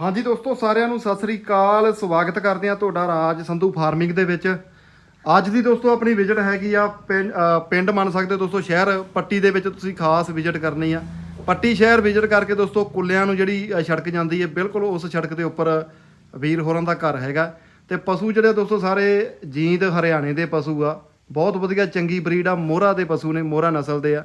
ਹਾਂਜੀ ਦੋਸਤੋ, ਸਾਰਿਆਂ ਨੂੰ ਸਤਿ ਸ੍ਰੀ ਅਕਾਲ। ਸਵਾਗਤ ਕਰਦੇ ਆ ਤੁਹਾਡਾ ਰਾਜ ਸੰਧੂ ਫਾਰਮਿੰਗ ਦੇ ਵਿੱਚ। ਅੱਜ ਦੀ ਦੋਸਤੋ, ਆਪਣੀ ਵਿਜ਼ਿਟ ਹੈਗੀ ਆ ਪਿੰਡ ਪਿੰਡ ਮੰਨ ਸਕਦੇ ਹੋ ਦੋਸਤੋ, ਸ਼ਹਿਰ ਪੱਟੀ ਦੇ ਵਿੱਚ ਤੁਸੀਂ ਖਾਸ ਵਿਜ਼ਿਟ ਕਰਨੀ ਆ। ਪੱਟੀ ਸ਼ਹਿਰ ਵਿਜ਼ਿਟ ਕਰਕੇ ਦੋਸਤੋ, ਕੁੱਲਿਆਂ ਨੂੰ ਜਿਹੜੀ ਸੜਕ ਜਾਂਦੀ ਹੈ, ਬਿਲਕੁਲ ਉਸ ਸੜਕ ਦੇ ਉੱਪਰ ਵੀਰ ਹੋਰਾਂ ਦਾ ਘਰ ਹੈਗਾ। ਤੇ ਪਸ਼ੂ ਜਿਹੜੇ ਦੋਸਤੋ, ਸਾਰੇ ਜੀਂਦ ਹਰਿਆਣੇ ਦੇ ਪਸ਼ੂ ਆ। ਬਹੁਤ ਵਧੀਆ, ਚੰਗੀ ਬਰੀਡ ਆ, ਮੋਹਰਾ ਦੇ ਪਸ਼ੂ ਨੇ, ਮੋਹਰਾ ਨਸਲ ਦੇ ਆ।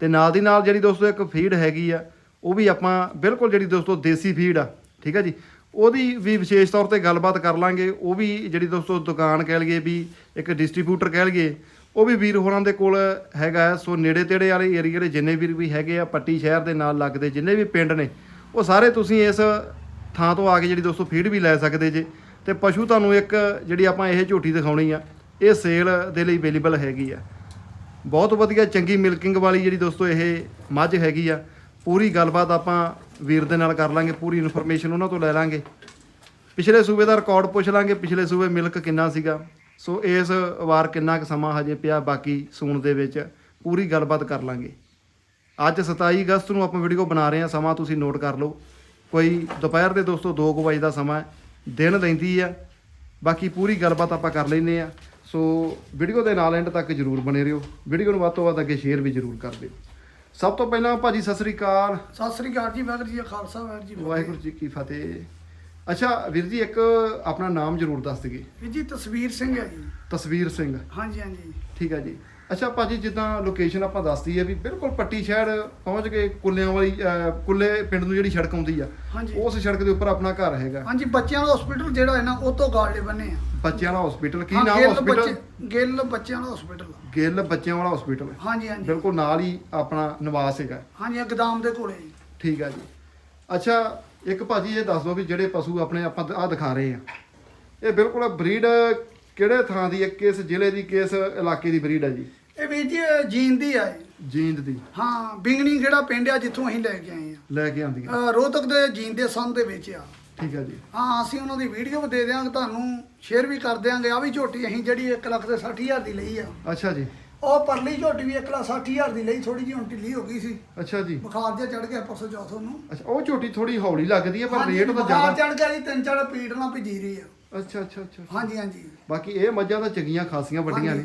ਤੇ ਨਾਲ ਦੀ ਨਾਲ ਜਿਹੜੀ ਦੋਸਤੋ, ਇੱਕ ਫੀਡ ਹੈਗੀ ਆ, ਉਹ ਵੀ ਆਪਾਂ ਬਿਲਕੁਲ ਜਿਹੜੀ ਦੋਸਤੋ, ਦੇਸੀ ਫੀਡ ਆ ਠੀਕ ਆ ਜੀ? ਉਹਦੀ ਵੀ ਵਿਸ਼ੇਸ਼ ਤੌਰ ਤੇ ਗੱਲਬਾਤ ਕਰ ਲਾਂਗੇ। ਉਹ ਵੀ ਜਿਹੜੀ ਦੋਸਤੋ ਦੁਕਾਨ ਕਹਿ ਲਈਏ ਵੀ ਇੱਕ ਡਿਸਟ੍ਰੀਬਿਊਟਰ ਕਹਿ ਲਈਏ, ਉਹ ਵੀ ਵੀਰ ਹੋਰਾਂ ਦੇ ਕੋਲ ਹੈਗਾ। ਸੋ ਨੇੜੇ ਤੇੜੇ ਵਾਲੇ ਏਰੀਏ ਦੇ ਜਿੰਨੇ ਵੀਰ ਵੀ ਹੈਗੇ ਆ, ਪੱਟੀ ਸ਼ਹਿਰ ਦੇ ਨਾਲ ਲੱਗਦੇ ਜਿੰਨੇ ਵੀ ਪਿੰਡ ਨੇ, ਉਹ ਸਾਰੇ ਤੁਸੀਂ ਇਸ ਥਾਂ ਤੋਂ ਆ ਕੇ ਜਿਹੜੀ ਦੋਸਤੋ ਫੀਡ ਵੀ ਲੈ ਸਕਦੇ ਜੇ। ਤੇ ਪਸ਼ੂ ਤੁਹਾਨੂੰ ਇੱਕ ਜਿਹੜੀ ਆਪਾਂ ਇਹ ਝੋਟੀ ਦਿਖਾਉਣੀ ਆ, ਇਹ ਸੇਲ ਦੇ ਲਈ ਅਵੇਲੇਬਲ ਹੈਗੀ ਆ। ਬਹੁਤ ਵਧੀਆ ਚੰਗੀ ਮਿਲਕਿੰਗ ਵਾਲੀ ਜਿਹੜੀ ਦੋਸਤੋ ਇਹ ਮੱਝ ਹੈਗੀ ਆ। ਪੂਰੀ ਗੱਲਬਾਤ ਆਪਾਂ ਵੀਰ ਦੇ ਨਾਲ ਕਰ ਲਾਂਗੇ, ਪੂਰੀ ਇਨਫੋਰਮੇਸ਼ਨ ਉਹਨਾਂ ਤੋਂ ਲੈ ਲਾਂਗੇ। ਪਿਛਲੇ ਸੂਬੇ ਦਾ ਰਿਕਾਰਡ ਪੁੱਛ ਲਾਂਗੇ, ਪਿਛਲੇ ਸੂਬੇ ਮਿਲਕ ਕਿੰਨਾ ਸੀਗਾ। ਸੋ ਇਸ ਵਾਰ ਕਿੰਨਾ ਕੁ ਸਮਾਂ ਹਜੇ ਪਿਆ ਬਾਕੀ ਸੂਣ ਦੇ ਵਿੱਚ, ਪੂਰੀ ਗੱਲਬਾਤ ਕਰ ਲਾਂਗੇ। ਅੱਜ 27 ਅਗਸਤ ਨੂੰ ਆਪਾਂ ਵੀਡੀਓ ਬਣਾ ਰਹੇ ਹਾਂ, ਸਮਾਂ ਤੁਸੀਂ ਨੋਟ ਕਰ ਲਓ। ਕੋਈ ਦੁਪਹਿਰ ਦੇ ਦੋਸਤੋ 2 ਵਜੇ ਦਾ ਸਮਾਂ ਦਿਨ ਲੈਂਦੀ ਆ ਬਾਕੀ ਪੂਰੀ ਗੱਲਬਾਤ ਆਪਾਂ ਕਰ ਲੈਨੇ ਆ ਸੋ ਵੀਡੀਓ ਦੇ ਨਾਲ ਐਂਡ ਤੱਕ ਜਰੂਰ ਬਣੇ ਰਹੋ। ਵੀਡੀਓ ਨੂੰ ਵੱਧ ਤੋਂ ਵੱਧ ਅੱਗੇ ਸ਼ੇਅਰ ਵੀ ਜਰੂਰ ਕਰ ਦਿਓ। ਸਭ ਤੋਂ ਪਹਿਲਾਂ ਭਾਜੀ ਸਤਿ ਸ੍ਰੀ ਅਕਾਲ। ਸਤਿ ਸ੍ਰੀ ਅਕਾਲ ਜੀ ਵਾਹਿਗੁਰੂ ਜੀ ਕਾ ਖਾਲਸਾ ਵਾਹਿਗੁਰੂ ਜੀ ਕੀ ਫਤਿਹ। ਵਾਹਿਗੁਰੂ ਜੀ ਕੀ ਫਤਿਹ। ਅੱਛਾ ਵੀਰ ਜੀ ਇੱਕ ਆਪਣਾ ਨਾਮ ਜਰੂਰ ਦੱਸ ਦਈਏ। ਵੀਰ ਜੀ ਤਸਵੀਰ ਸਿੰਘ ਹੈ ਜੀ। ਤਸਵੀਰ ਸਿੰਘ। ਹਾਂਜੀ ਹਾਂਜੀ। ਠੀਕ ਹੈ ਜੀ। ਅੱਛਾ ਭਾਜੀ ਜਿੱਦਾਂ ਲੋਕੇਸ਼ਨ ਆਪਾਂ ਦੱਸਦੀ ਹੈ ਵੀ ਬਿਲਕੁਲ ਪੱਟੀ ਸ਼ਹਿਰ ਪਹੁੰਚ ਕੇ ਕੁੱਲਿਆਂ ਵਾਲੀ ਅਹ, ਕੁੱਲੇ ਪਿੰਡ ਨੂੰ ਜਿਹੜੀ ਸੜਕ ਆਉਂਦੀ ਆ ਹਾਂਜੀ। ਉਸ ਸੜਕ ਦੇ ਉੱਪਰ ਆਪਣਾ ਘਰ ਹੈਗਾ। ਹਾਂਜੀ ਬੱਚਿਆਂ ਦਾ ਹਸਪੀਟਲ ਜਿਹੜਾ ਹੈ ਨਾ ਉਹ ਤੋਂ ਗਾਲੇ ਬੰਨੇ ਆ। ਬੱਚਿਆਂ ਵਾਲਾ ਹਸਪੀਟਲ ਕੀ ਹਾਂ, ਨਾਮ ਗਿੱਲ ਹਸਪੀਟਲ ਬੱਚੇ- ਗਿੱਲ ਬੱਚਿਆਂ ਦਾ ਹਸਪੀਟਲ ਗਿੱਲ ਬੱਚਿਆਂ ਵਾਲਾ ਹਸਪੀਟਲ ਹਾਂਜੀ ਹਾਂਜੀ। ਬਿਲਕੁਲ ਨਾਲ ਹੀ ਆਪਣਾ ਨਿਵਾਸ ਹੈਗਾ। ਹਾਂਜੀ ਇਹ ਗਦਾਮ ਦੇ ਕੋਲੇ ਜੀ। ਠੀਕ ਆ ਜੀ। ਅੱਛਾ ਇੱਕ ਭਾਜੀ ਇਹ ਦੱਸ ਦਿਓ ਵੀ ਜਿਹੜੇ ਪਸ਼ੂ ਆਪਣੇ ਆਪਾਂ ਆ ਦਿਖਾ ਰਹੇ ਆ। ਇਹ ਬਿਲਕੁਲ ਬਰੀਡ ਕਿਹੜੇ ਥਾਂ ਦੀ ਹੈ? ਕਿਸ ਜ਼ਿਲ੍ਹੇ ਦੀ ਕਿਸ ਇਲਾਕੇ ਦੀ ਬਰੀਡ ਹੈ ਜੀ? ਇਹ ਵੀਰ ਜੀ ਇਹ ਜੀਨ ਦੀ ਆ ਇਹ। ਜੀਂਦ ਦੀ। ਹਾਂ ਬਿੰਗਣੀ ਕਿਹੜਾ ਪਿੰਡ ਆ ਜਿੱਥੋਂ ਅਸੀਂ ਲੈ ਕੇ ਆਏ ਲੈ ਕੇ ਆਂਦੀ ਹੈ। ਆ ਅਹ ਰੋਹਤਕ ਦੇ ਜੀਨ ਦੇ ਸੰਨ ਦੇ ਵਿੱਚ ਆ। ਠੀਕ ਆ ਜੀ। ਹਾਂ ਅਸੀਂ ਉਹਨਾਂ ਦੀ ਵੀਡੀਓ ਵੀ ਦੇ ਦਿਆਂਗੇ ਤੁਹਾਨੂੰ ਸ਼ੇਅਰ ਵੀ ਕਰ ਦਿਆਂਗੇ। ਆ ਵੀ ਝੋਟੀ ਅਸੀਂ ਜਿਹੜੀ 1 ਲੱਖ ਤੇ 60000 ਦੀ ਲਈ ਆ। ਅੱਛਾ ਜੀ। ਉਹ ਪਰਲੀ ਝੋਟੀ ਵੀ 1 ਲੱਖ 60000 ਦੀ ਲਈ ਥੋੜੀ ਜਿਹੀ ਹੁਣ ਢਿੱਲੀ ਹੋ ਗਈ ਸੀ। ਅੱਛਾ ਜੀ। ਬੁਖਾਰ ਜਿਹਾ ਚੜ ਗਿਆ ਪਰਸੋਂ ਚੌਥੋਂ ਨੂੰ। ਅੱਛਾ ਉਹ ਝੋਟੀ ਥੋੜੀ ਹੌਲੀ ਲੱਗਦੀ ਹੈ ਪਰ ਰੇਟ ਤਾਂ ਜ਼ਿਆਦਾ ਚੜ ਗਿਆ ਜੀ ਤਿੰਨ ਚਾਰ ਪੀੜ ਨਾਲ ਭਿੱਜੀ ਰਹੀ ਆ। ਅੱਛਾ ਅੱਛਾ ਅੱਛਾ। ਹਾਂਜੀ ਹਾਂਜੀ। ਬਾਕੀ ਇਹ ਮੱਝਾਂ ਤਾਂ ਚੰਗੀਆਂ ਖਾਸੀਆਂ ਵੱਡੀਆਂ। ਨੇ।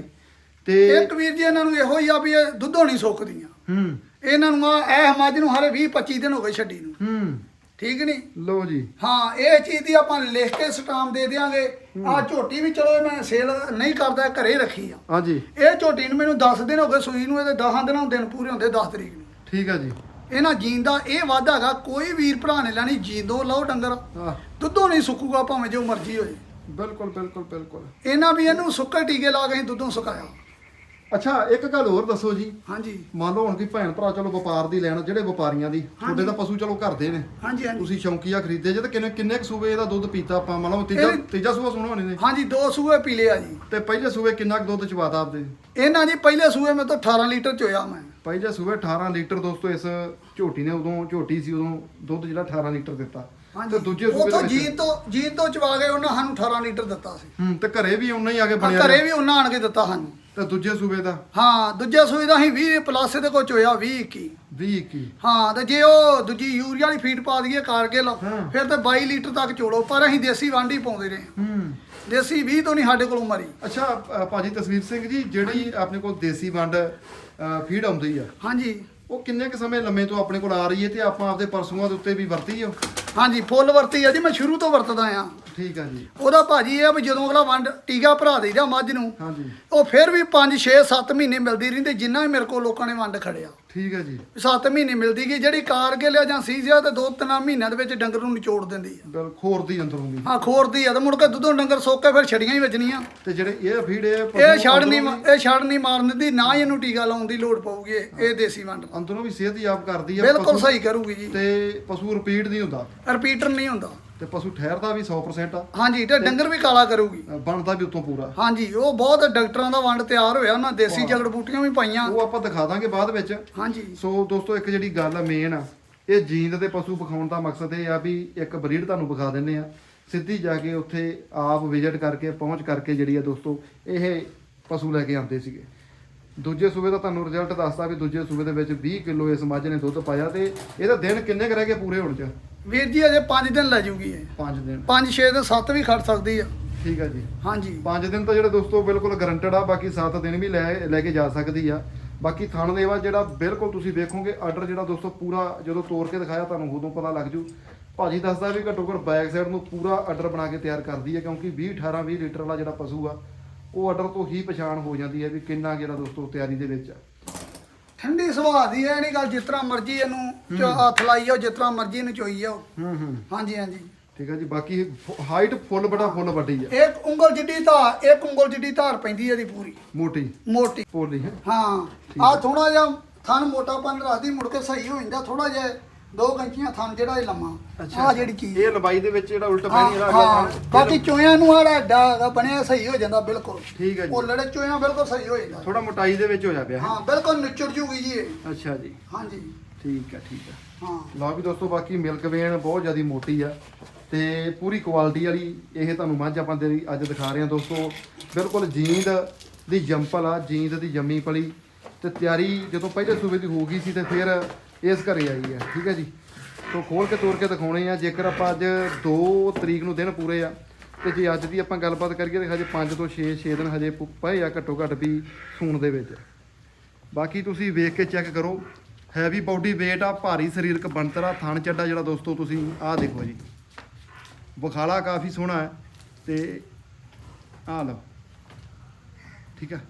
ਤੇ ਇੱਕ ਵੀਰ ਜੀ ਇਹਨਾਂ ਨੂੰ ਇਹੋ ਹੀ ਆ ਵੀ ਇਹ ਦੁੱਧੋਂ ਨਹੀਂ ਸੁੱਕਦੀਆਂ। ਹੂੰ। ਇਹਨਾਂ ਨੂੰ ਆ ਇਹ ਮੱਝ ਨੂੰ ਹਾਲੇ 20 25 ਦਿਨ ਹੋ ਗਏ ਛੱਡੀ ਨੂੰ। ਹੂੰ। ਠੀਕ ਨਹੀਂ? ਲੋ ਜੀ। ਹਾਂ ਇਹ ਚੀਜ਼ ਦੀ ਆਪਾਂ ਲਿਖ ਕੇ ਸਟਾਮ ਦੇ ਦਿਆਂਗੇ। ਆ ਝੋਟੀ ਵੀ ਚਲੋ ਇਹ ਮੈਂ ਸੇਲ ਨਹੀਂ ਕਰਦਾ ਘਰੇ ਰੱਖੀ ਆ। ਹਾਂਜੀ। ਇਹ ਝੋਟੀ ਨੂੰ ਮੈਨੂੰ 10 ਦਿਨ ਹੋ ਗਏ ਸੂਈ ਨੂੰ ਇਹਦੇ 10 ਦਿਨਾਂ ਨੂੰ ਦਿਨ ਪੂਰੇ ਹੁੰਦੇ 10 ਤਰੀਕ ਨੂੰ। ਠੀਕ ਆ ਜੀ। ਇਹਨਾਂ ਜੀਨ ਦਾ ਇਹ ਵਾਧਾ ਹੈਗਾ ਕੋਈ ਵੀਰ ਭਰਾ ਨੇ ਲੈਣੀ ਜੀਂਦੋ ਲਓ ਡੰਗਰ। ਦੁੱਧੋਂ ਨਹੀਂ ਸੁੱਕੂਗਾ ਭਾਵੇਂ ਜੋ ਮਰਜ਼ੀ ਹੋਏ। ਬਿਲਕੁਲ ਬਿਲਕੁਲ ਬਿਲਕੁਲ। ਇਹਨਾਂ ਵੀ ਇਹਨੂੰ ਸੁੱਕੇ ਟੀਕੇ ਲਾ ਕੇ ਅਸੀਂ ਦੁੱਧੋਂ ਸੁਕਾਇਆ। ਅੱਛਾ ਇੱਕ ਗੱਲ ਹੋਰ ਦੱਸੋ ਜੀ। ਹਾਂਜੀ। ਮੰਨ ਲਓ ਹੁਣ ਕੋਈ ਭੈਣ ਭਰਾ ਚਲੋ ਵਪਾਰ ਦੀ ਲੈਣ ਜਿਹੜੇ ਵਪਾਰੀਆਂ ਦੀ ਤੁਹਾਡੇ ਤਾਂ ਪਸ਼ੂ ਚਲੋ ਘਰ ਦੇ ਨੇ। ਹਾਂਜੀ ਹਾਂਜੀ। ਤੁਸੀਂ ਸ਼ੌਂਕੀਆ ਖਰੀਦੇ ਜੇ ਤਾਂ ਕਿੰਨੇ ਕਿੰਨੇ ਕੁ ਸੂਬੇ ਇਹਦਾ ਦੁੱਧ ਪੀਤਾ ਆਪਾਂ? ਮੰਨ ਲਓ ਤੀਜਾ ਇਹ- ਤੀਜਾ ਸੂਬਾ ਸੁਣਾ ਹੋਣੇ ਨੇ ਹਾਂਜੀ ਦੋ ਸੂਏ ਪੀ ਲਿਆ ਜੀ। ਤੇ ਪਹਿਲੇ ਸੂਬੇ ਕਿੰਨਾ ਕੁ ਦੁੱਧ ਚਵਾਤਾ ਆਪਦੇ? ਇਹਨਾਂ ਜੀ ਪਹਿਲੇ ਸੂਏ ਮੈਂ ਤਾਂ 18 ਲੀਟਰ ਚੋਇਆ ਮੈਂ। ਪਹਿਲੇ ਸੂਬੇ 18 ਲੀਟਰ ਦੋਸਤੋ ਇਸ ਝੋਟੀ ਨੇ ਉਦੋਂ ਝੋਟੀ ਸੀ ਉਦੋਂ ਦੁੱਧ ਜਿਹੜਾ 18 ਲੀਟਰ ਦਿੱਤਾ। ਤੇ ਦੂਜੇ ਸੂਬੇ ਉਥੋਂ ਦੇ ਜੀਨ ਵਿੱਚ ਤੋਂ ਜੀਨ ਤੋਂ ਚਵਾ ਕੇ ਉਹਨਾਂ ਸਾਨੂੰ 18 ਲੀਟਰ ਦਿੱਤਾ ਸੀ। ਹੂੰ ਤੇ ਘਰੇ ਵੀ ਉਨਾ ਹੀ ਆ ਕੇ ਬਣਿਆ ਘਰੇ ਵੀ ਉਹਨਾਂ ਆਣ ਕੇ ਦਿੱਤਾ ਸਾਨੂੰ। ਤੇ ਦੂਜੇ ਸੂਬੇ ਦਾ? ਹਾਂ ਦੂਜੇ ਸੂਏ ਦਾ ਅਸੀਂ 20 ਪਲੱਸ ਦੇ ਕੋ ਚੋਇਆ 20 21 20 21 ਹਾਂ ਤੇ ਜੇ ਉਹ ਦੂਜੀ ਯੂਰੀਆ ਵਾਲੀ ਫੀਡ ਪਾ ਦਈਏ ਕਾਰਗਿਲ ਹਾਂ। ਫਿਰ ਤਾਂ 22 ਲੀਟਰ ਤੱਕ ਚੋਲੋ ਪਰ ਅਸੀਂ ਦੇਸੀ ਵਾਂਡੀ ਪਾਉਂਦੇ ਰਹੇ। ਹੂੰ। ਦੇਸੀ 20 ਤੋਂ ਨਹੀਂ ਸਾਡੇ ਕੋਲੋਂ ਮਰੀ। ਅੱਛਾ ਅ, ਭਾਜੀ ਤਸਵੀਰ ਸਿੰਘ ਜੀ ਜਿਹੜੀ ਆਪਣੇ ਕੋਲ ਦੇਸੀ ਵੰਡ ਫੀਡ ਆਉਂਦੀ ਆ। ਹਾਂਜੀ। ਉਹ ਕਿੰਨੇ ਕੁ ਸਮੇਂ ਲੰਮੇ ਤੋਂ ਆਪਣੇ ਕੋਲ ਆ ਰਹੀ ਹੈ ਤੇ ਆਪਾਂ ਆਪਦੇ ਪਰਸੂਆਂ ਦੇ ਉੱਤੇ ਵੀ ਵਰਤੀ ਹੋ ਹਾਂਜੀ, ਫੁੱਲ ਵਰਤੀ ਆ ਜੀ, ਮੈਂ ਸ਼ੁਰੂ ਤੋਂ ਵਰਤਦਾ ਆ। ਠੀਕ ਆ ਜੀ। ਉਹਦਾ ਭਾਜੀ ਇਹ ਆ ਵੀ ਜਦੋਂ ਅਗਲਾ ਵੰਡ ਟੀਕਾ ਭਰਾ ਦੇਈਦਾ ਮੱਝ ਨੂੰ ਹਾਂਜੀ। ਉਹ ਫਿਰ ਵੀ 5 6 7 ਮਹੀਨੇ ਮਿਲਦੀ ਰਹਿੰਦੀ ਜਿੰਨਾ ਵੀ ਮੇਰੇ ਕੋਲ ਲੋਕਾਂ ਨੇ ਵੰਡ ਖੜਿਆ। ਠੀਕ ਹੈ ਜੀ। 7 ਮਹੀਨੇ ਮਿਲਦੀ ਗਈ ਜਿਹੜੀ ਕਾਰਗਿਲ ਆ ਜਾਂ ਸੀਜ਼ਾ ਤੇ ਦੋ ਤਿੰਨ ਮਹੀਨਿਆਂ ਦੇ ਵਿੱਚ ਡੰਗਰ ਨੂੰ ਨਿਚੋੜ ਦਿੰਦੀ ਆ। ਬਿਲ ਖੋਰ ਦੀ ਅੰਦਰੋਂ ਦੀ। ਹਾਂ ਖੋਰਦੀ ਆ ਤੇ ਮੁੜ ਕੇ ਦੁੱਧੋਂ ਡੰਗਰ ਸੁੱਕ ਕੇ ਫਿਰ ਛੜੀਆਂ ਹੀ ਵੱਜਣੀਆਂ। ਤੇ ਜਿਹੜੇ ਇਹ ਫੀਡ ਇਹ ਇਹ ਛੜ ਨਹੀਂ ਇਹ ਛੜ ਨਹੀਂ ਮਾਰਨ ਦਿੰਦੀ ਨਾ ਹੀ ਇਹਨੂੰ ਟੀਕਾ ਲਾਉਣ ਦੀ ਲੋੜ ਪਊਗੀ ਇਹ ਦੇਸੀ ਵੰਡ। ਅੰਦਰੋਂ ਵੀ ਸਿਹਤਯਾਬ ਕਰਦੀ ਆ ਬਿਲਕੁਲ ਪਸ਼ੂ ਸਹੀ ਕਰੂਗੀ ਜੀ। ਤੇ ਪਸ਼ੂ ਰਿਪੀਟ ਨਹੀਂ ਹੁੰਦਾ। ਰਿਪੀਟਰ ਨਹੀਂ ਹੁੰਦਾ। ਤੇ ਪਸ਼ੂ ਠਹਿਰਦਾ ਵੀ 100% ਆ। ਹਾਂਜੀ ਤੇ ਡੰਗਰ ਵੀ ਕਾਲਾ ਕਰੂਗੀ। ਅ, ਬਣਦਾ ਵੀ ਉਤੋਂ ਪੂਰਾ। ਹਾਂਜੀ ਉਹ ਬਹੁਤ ਡਾਕਟਰਾਂ ਦਾ ਵੰਡ ਤਿਆਰ ਹੋਇਆ ਉਹਨਾਂ ਦੇਸੀ ਜਗੜ ਬੂਟੀਆਂ ਵੀ ਪਾਈਆਂ। ਉਹ ਆਪਾਂ ਦਿਖਾ ਦਾਂਗੇ ਬਾਅਦ ਵਿੱਚ। ਹਾਂਜੀ। ਸੋ ਦੋਸਤੋ ਇੱਕ ਜਿਹੜੀ ਗੱਲ ਆ ਮੇਨ ਆ ਇਹ ਜੀਂਦ ਦੇ ਪਸ਼ੂ ਵਿਖਾਉਣ ਦਾ ਮਕਸਦ ਇਹ ਆ ਵੀ ਇੱਕ ਬਰੀਡ ਤੁਹਾਨੂੰ ਵਿਖਾ ਦਿੰਨੇ ਆ। ਸਿੱਧੀ ਜਾ ਕੇ ਉੱਥੇ ਆਪ ਵਿਜ਼ਿਟ ਕਰਕੇ ਪਹੁੰਚ ਕਰਕੇ ਜਿਹੜੀ ਆ ਦੋਸਤੋ ਇਹ ਪਸ਼ੂ ਲੈ ਕੇ ਆਉਂਦੇ ਸੀਗੇ। ਦੂਜੇ ਸੂਬੇ ਦਾ ਤੁਹਾਨੂੰ ਰਿਜ਼ਲਟ ਦੱਸਦਾ ਵੀ ਦੂਜੇ ਸੂਬੇ ਦੇ ਵਿੱਚ 20 ਕਿਲੋ ਇਸ ਮੱਝ ਨੇ ਦੁੱਧ ਪਾਇਆ ਤੇ ਇਹਦਾ ਦਿਨ ਕਿੰਨੇ ਕੁ ਰਹਿ ਗਏ ਪੂਰੇ ਹੋਣ ਚ? ਵੀਰ ਜੀ ਅਜੇ 5 ਦਿਨ ਲੈ ਜੂਗੀ ਇਹ। 5 ਦਿਨ। 5 6 ਦਿਨ 7 ਵੀ ਖੜ ਸਕਦੀ ਆ। ਠੀਕ ਹੈ ਜੀ। ਹਾਂਜੀ। 5 ਦਿਨ ਤਾਂ ਜਿਹੜੇ ਦੋਸਤੋ ਬਿਲਕੁਲ ਗਰੰਟਡ ਆ ਬਾਕੀ 7 ਦਿਨ ਵੀ ਲੈ ਲੈ ਕੇ ਜਾ ਸਕਦੀ ਆ। ਬਾਕੀ ਥਣ ਦੇਵਾ ਜਿਹੜਾ ਬਿਲਕੁਲ ਤੁਸੀਂ ਵੇਖੋਗੇ ਆਰਡਰ ਜਿਹੜਾ ਦੋਸਤੋ ਪੂਰਾ ਜਦੋਂ ਤੋੜ ਕੇ ਦਿਖਾਇਆ ਤੁਹਾਨੂੰ ਉਦੋਂ ਪਤਾ ਲੱਗ ਜੂ। ਭਾਜੀ ਦੱਸਦਾ ਵੀ ਘੱਟੋ ਘੱਟ ਬੈਕ ਸਾਈਡ ਨੂੰ ਪੂਰਾ ਆਰਡਰ ਬਣਾ ਕੇ ਤਿਆਰ ਕਰਦੀ ਹੈ ਕਿਉਂਕਿ 20 18 20 ਲੀਟਰ ਵਾਲਾ ਜਿਹੜਾ ਪਸ਼ੂ ਆ ਉਹ ਆਰਡਰ ਤੋਂ ਹੀ ਪਛਾਣ ਹੋ ਜਾਂਦੀ ਹੈ ਵੀ ਕਿੰਨਾ ਜਿਹੜਾ ਦੋਸਤੋ ਤਿਆਰੀ ਦੇ ਵਿੱਚ ਆ। ਠੰਡੀ ਸੁਭਾਅ ਦੀ ਹੈ ਨਹੀਂ ਗੱਲ ਜਿਸ ਤਰ੍ਹਾਂ ਮਰਜ਼ੀ ਇਹਨੂੰ ਚ- ਹੱਥ ਲਾਈ ਜਾਓ ਜਿਸ ਤਰ੍ਹਾਂ ਮਰਜ਼ੀ ਇਹਨੂੰ ਚੋਈ ਜਾਓ ਹੂੰ ਹੂੰ। ਹਾਂਜੀ ਹਾਂਜੀ। ਠੀਕ ਹੈ ਜੀ ਬਾਕੀ ਹਾਈਟ ਫੁੱਲ ਬੜਾ ਫੁੱਲ ਵੱਡੀ ਆ। ਇੱਕ ਉਂਗਲ ਜਿੱਡੀ ਧਾਰ ਇੱਕ ਉਂਗਲ ਜਿੱਡੀ ਧਾਰ ਪੈਂਦੀ ਹੈ ਇਹਦੀ ਪੂਰੀ। ਮੋਟੀ। ਮੋਟੀ। ਪੋਲੀ ਹੈ। ਹਾਂ। ਆ। ਥੋੜਾ ਜਿਹਾ ਥਣ ਮੋਟਾਪਨ ਰੱਖਦੀ ਮੁੜ ਕੇ ਸਹੀ ਹੋ ਜਾਂਦਾ ਥੋੜਾ ਜਿਹਾ ਦੋ ਕੰਚੀਆਂ ਥਣ ਜਿਹੜਾ ਇਹ ਲੰਮਾ ਆ ਜਿਹੜੀ ਚੀਜ਼। ਇਹ ਲੰਬਾਈ ਦੇ ਵਿੱਚ ਜਿਹੜਾ ਉਲਟ ਪੈਣੀ ਇਹਦਾ ਹਾਂ। ਬਾਕੀ ਚੋਇਆਂ ਨੂੰ ਆੜਾ ਐਡਾ ਹੈਗਾ ਬਣਿਆ ਸਹੀ ਹੋ ਜਾਂਦਾ ਬਿਲਕੁਲ। ਠੀਕ ਹੈ ਜੀ। ਉਹ ਲੜੇ ਚੋਇਆਂ ਬਿਲਕੁਲ ਸਹੀ ਹੋ ਜਾਂਦਾ। ਥੋੜਾ ਮੋਟਾਈ ਦੇ ਵਿੱਚ ਹੋ ਜਾ ਪਿਆ। ਹੈ ਹਾਂ ਬਿਲਕੁਲ ਨਿਚੜ ਜੂਗੀ ਜੀ ਇਹ। ਅੱਛਾ ਜੀ। ਹਾਂਜੀ। ਠੀਕ ਹੈ ਠੀਕ ਹੈ। ਹਾਂ। ਲਓ ਵੀ ਦੋਸਤੋ ਬਾਕੀ ਮਿਲਕ ਵੇਨ ਬਹੁਤ ਜ਼ਿਆਦਾ ਮੋਟੀ ਆ ਤੇ ਪੂਰੀ ਕੁਆਲਿਟੀ ਵਾਲੀ ਇਹ ਤੁਹਾਨੂੰ ਮੱਝ ਆਪਾਂ ਦੇ ਅੱਜ ਦਿਖਾ ਰਹੇ ਹਾਂ ਦੋਸਤੋ। ਬਿਲਕੁਲ ਜੀਂਦ ਦੀ ਜੰਪਲ ਆ ਜੀਂਦ ਦੀ ਜੰਮੀ ਪਲੀ ਤੇ ਤਿਆਰੀ ਜਦੋਂ ਪਹਿਲੇ ਸੂਬੇ ਦੀ ਹੋ ਗਈ ਸੀ ਤੇ ਫਿਰ ਇਸ ਘਰੇ ਆਈ ਹੈ ਠੀਕ ਹੈ ਜੀ। ਸੋ ਖੋਲ ਕੇ ਤੋੜ ਕੇ ਦਿਖਾਉਣੇ ਆ, ਜੇਕਰ ਆਪਾਂ ਅੱਜ 2 ਤਰੀਕ ਨੂੰ ਦਿਨ ਪੂਰੇ ਆ, ਤੇ ਜੇ ਅੱਜ ਦੀ ਆਪਾਂ ਗੱਲਬਾਤ ਕਰੀਏ ਤਾਂ ਹਜੇ 5 ਤੋਂ 6 6 ਦਿਨ ਹਜੇ ਪ- ਪਏ ਆ ਘੱਟੋ ਘੱਟ ਵੀ ਸੂਣ ਦੇ ਵਿੱਚ। ਬਾਕੀ ਤੁਸੀਂ ਵੇਖ ਕੇ ਚੈੱਕ ਕਰੋ, ਹੈਵੀ ਬਾਡੀ weight ਆ, ਭਾਰੀ ਸਰੀਰਕ ਬਣਤਰ ਆ, ਥਣ ਚੱਡਾ ਜਿਹੜਾ ਦੋਸਤੋ ਤੁਸੀਂ ਆਹ ਦੇਖੋ ਜੀ। ਬੁਖਾਲਾ ਕਾਫੀ ਸੋਹਣਾ ਹੈ ਤੇ ਆਹ ਲਓ, ਠੀਕ ਹੈ